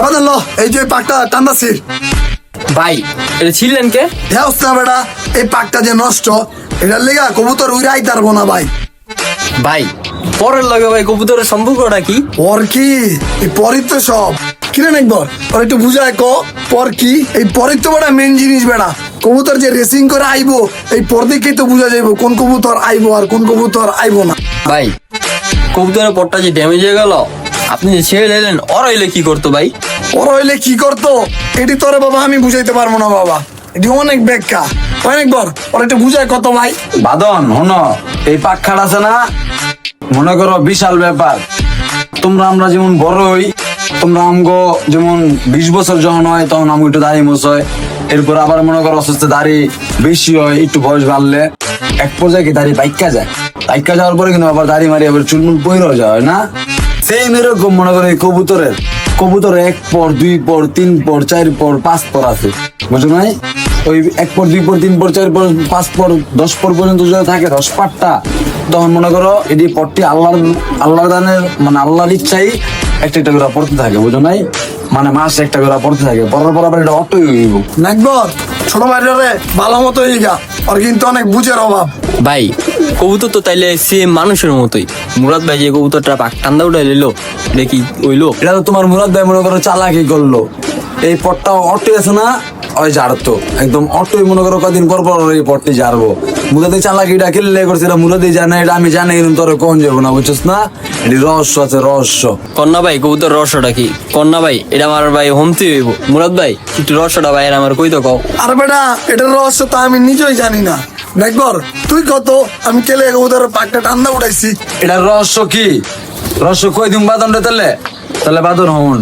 এবার ল এই যে পাকটা টান্দাছির ভাই এটা ছিলেন কে? হ্যাঁ বেটা এই পাকটা যে নষ্ট এটার লেগা কবুতর উড়াই তারবো না ভাই। ভাই পরের লগে ভাই কবুতরের সম্পর্কটা কি? পর কি? এই পরই তো সব। কিরে একবার ওর একটু বুঝায় ক পর কি? এই পরই তো বেটা মেন জিনিস বেটা কবুতর যে রেসিং করে আইবো এই পর দেখেই তো বুঝা যাইবো কোন কবুতর আইবো আর কোন কবুতর আইবো না। ভাই কবুতরের পরটা যে ড্যামেজ হয়ে গেল আপনি যে ছেড়ে দিলেন ওর হইলে কি করতো ভাই? ওর হইলে কি করতো? এটি তোরে বাবা আমি বুঝাইতে পারব না বাবা। এটি অনেক ব্যাখ্যা। অনেকবার ওর একটু বুঝায় কত ভাই? বাদন হনো এই পাখার আছে না? মনে করো বিশাল ব্যাপার। তোমরা আমরা যেমন বড় হই তোমরা আমগো যেমন বিশ বছর যখন হয় তখন আমগো একটু দাড়ি মোছ হয়। এরপর আবার মনে করো অসুস্থ দাড়ি বেশি হয় একটু বয়স বাড়লে এক পর্যায়ে কি দাড়ি বাইকা যায়? বাইকা যাওয়ার পরে কিন্তু আবার দাড়ি মারি আবার চুলমুল পইরও যায় না? সেম এরকম মনে করো কবুতরের। কবুতর এক পর, দুই পর, তিন পর, চার পর, পাঁচ পর আছে। বুঝো নাই ওই এক পর, দুই পর, তিন পর, চার পর, পাঁচ পর, দশ পর পর্যন্ত যদি থাকে, দশ পাটটা তখন মনে করো এটি পরটি আল্লাহর আল্লাহর দানের মানে আল্লাহর ইচ্ছাই একটা একটা করে পড়তে থাকে বুঝো নাই মানে মাস একটা করে পড়তে থাকে, পড়ার পর আবার এটা অটোই হইব। নাকবর ছোট ভাইরে ভালো মতো ইগা আর কিন্তু অনেক বুঝের অভাব। ভাই কবুতর তো তাইলে সেম মানুষের মতোই। মুরাদ ভাই যে কবুতরটা পাক ঠান্ডা উঠে নিল দেখি ওইলো এটা তো তোমার মুরাদ ভাই মনে করো চালাকি করল। এই পটটা অটো আছে না? ওই জারতো একদম অটোই মনে করো কদিন পর পর এই পটটি জারবো মুরাদি চালাকিটা কিনলে করছে এটা মুরাদি জানে এটা আমি জানি কিন্তু তোর কোন যাব না বুঝছিস না? এটি রহস্য আছে রহস্য। কন্যা ভাই কবুতর রহস্যটা কি? কন্যা ভাই এটা আমার ভাই হোমতে হইব। মুরাদ ভাই একটু রহস্যটা ভাই আমার কই তো কও। আর বেটা এটার রহস্য তা আমি নিজেই জানি না। নাকবর তুই কত? আমি কেলে ওদের পাকটা ঠান্ডা উঠাইছি। এটা রহস্য কি? রহস্য কই দিম বাদন রে তাহলে? তাহলে বাদন হন।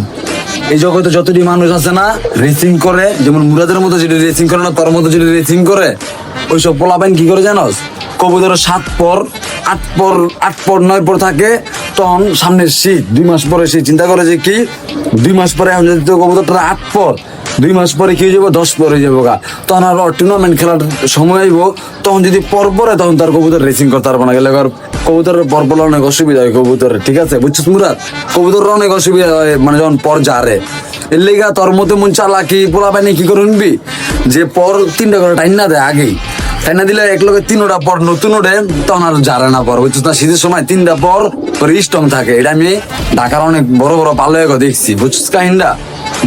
এই জগতে যতটি মানুষ আছে না রেসিং করে, যেমন মুরাদের মতো যেটি রেসিং করে না, তোর মতো যেটি রেসিং করে, ওইসব পোলাপাইন কি করে জানোস? কবুতর সাত পর, আট পর আট পর, নয় পর থাকে, তখন সামনের শীত, দুই মাস পরে সে চিন্তা করে যে কি, দুই মাস পরে এখন যদি কবুতরটা আট পর দুই মাস পরে কি যাব? দশ পরে যাব গা। তখন আর টুর্নামেন্ট খেলার সময় আইব, তখন যদি পর পরে তখন তার কবুতর রেসিং করতে পারব না। গেলে কবুতরের পর পর অনেক অসুবিধা হয় কবুতরের, ঠিক আছে? বুঝছিস মুরাদ? কবুতরের অনেক অসুবিধা হয় মানে যখন পর জারে এর লেগা তোর মধ্যে মন চালা চালাকি পোলা পানি কি করে উনবি যে পর তিনটা করে টাইম না দেয় আগেই। টাইনা দিলে এক লগে তিনোটা পর নতুন ওঠে, তখন আর জারে না পর, বুঝছিস না? শীতের সময় তিনটা পর স্ট্রং থাকে। এটা আমি ঢাকার অনেক বড় বড় পালয়ে দেখছি, বুঝছিস কাহিনটা?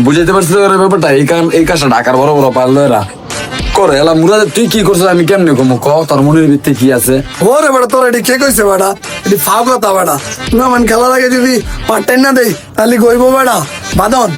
বুঝাইতে পারছিস ব্যাপারটা? এই কারণ এই কাজটা ঢাকার বড় বড় পালয়েরা করে। এলা মুরাদ, তুই কি করছিস? আমি কেমনে কমু ক, তোর মনের ভিত্তি কি আছে? ওরে বেটা, তোর এটি কে কইছে বেটা? এটি ফাও কথা বেটা। না, মান খেলার আগে যদি পার্ট টাইম না দেই, তাহলে কইবো বেটা। বাদন।